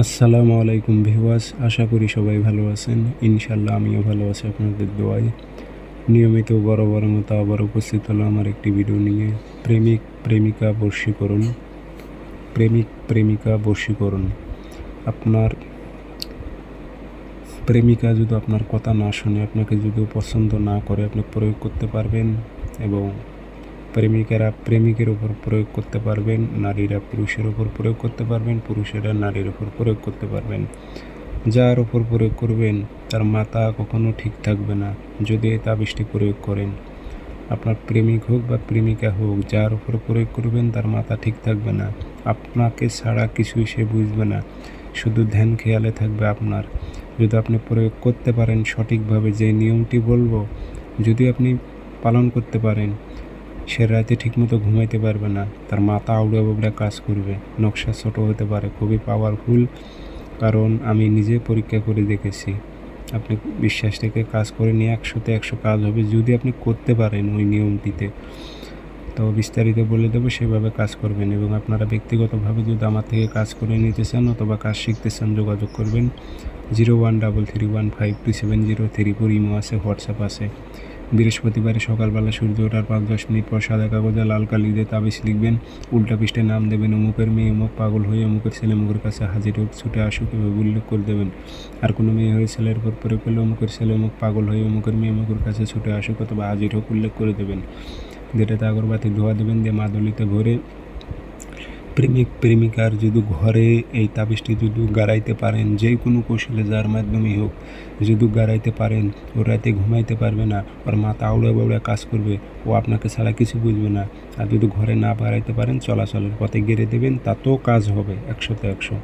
আসসালামু আলাইকুম ভিওয়াস আশা করি সবাই ভালো আছেন। ইনশাল্লাহ আমিও ভালো আছি আপনাদের দোয়ায়। নিয়মিত বড় বড় মতো আবার উপস্থিত হলো আমার একটি ভিডিও নিয়ে। প্রেমিক, প্রেমিকা বর্ষীকরণ। প্রেমিক, প্রেমিকা বর্ষীকরণ। আপনার প্রেমিকা যদি আপনার কথা না শুনে, আপনাকে যদি পছন্দ না করে, আপনি প্রয়োগ করতে পারবেন এবং প্রেমিকেরা প্রেমিকের উপর প্রয়োগ করতে পারবেন, নারীরা পুরুষের উপর প্রয়োগ করতে পারবেন, পুরুষেরা নারীর উপর প্রয়োগ করতে পারবেন। যার উপর প্রয়োগ করবেন, তার মাথা কখনো ঠিক থাকবে না, যদি এই তাবিজটি প্রয়োগ করেন। আপনার প্রেমিক হোক বা প্রেমিকা হোক, যার উপর প্রয়োগ করবেন, তার মাথা ঠিক থাকবে না। আপনাকে ছাড়া কিছুই সে বুঝবে না, শুধু ধ্যান খেয়ালে থাকবে আপনার। যদি আপনি প্রয়োগ করতে পারেন সঠিকভাবে, যে নিয়মটি বলব, যদি আপনি পালন করতে পারেন সে রাতে ঠিকমতো ঘুমাইতে পারবে না। তার মাথা আউড়ে বাবড়ে কাজ করবে। নকশা ছোট হতে পারে, খুবই পাওয়ারফুল কারণ আমি নিজে পরীক্ষা করে দেখেছি। আপনি বিশ্বাস থেকে কাজ করে নিয়ে একশোতে একশো কাজ হবে, যদি আপনি করতে পারেন ওই নিয়মটিতে। তো বিস্তারিত বলে দেবো, সেভাবে কাজ করবেন এবং আপনারা ব্যক্তিগতভাবে যদি আমার থেকে কাজ করে নিতে চান অথবা কাজ শিখতে চান, যোগাযোগ করবেন। Zero one double three one five two seven zero three four imo আছে, হোয়াটসঅ্যাপ আছে। বৃহস্পতিবারে সকালবেলা সূর্য ওঠার পাঁচ দশ মিনিট পর সাদা কাগজে লাল কালি দিয়ে তাবিজ লিখবেন। উল্টা পৃষ্ঠে নাম দেবেন অমুকের মেয়ে, অমুক পাগল হয়ে অমুকের ছেলে অমুকের কাছে হাজির হোক, ছুটে আসুক এভাবে উল্লেখ করে দেবেন। আর কোনো মেয়ে হয়ে ছেলের পর পরে করলে অমুকের ছেলে, অমুক পাগল হয়ে অমুকের মেয়ে, অমুকের কাছে ছুটে আসুক অথবা হাজির হোক, উল্লেখ করে দেবেন। যেটাতে আগরবাতি ধোয়া দেবেন, দিয়ে মাদলিতে ভরে প্রেমিক প্রেমিকার যদি ঘরে এই তাবিজটি যদি গাড়াইতে পারেন, যে কোনো কৌশলে যার মাধ্যমেই হোক, যদি গাড়াইতে পারেন, ও রাতে ঘুমাইতে পারবে না, ওর মাথা আউড়ে বাউড়ে কাজ করবে, ও আপনাকে ছাড়া কিছু বুঝবে না। আর যদি ঘরে না বাড়াইতে পারেন, চলাচলের পথে গেড়ে দেবেন, তাতেও কাজ হবে, একশোতে একশো।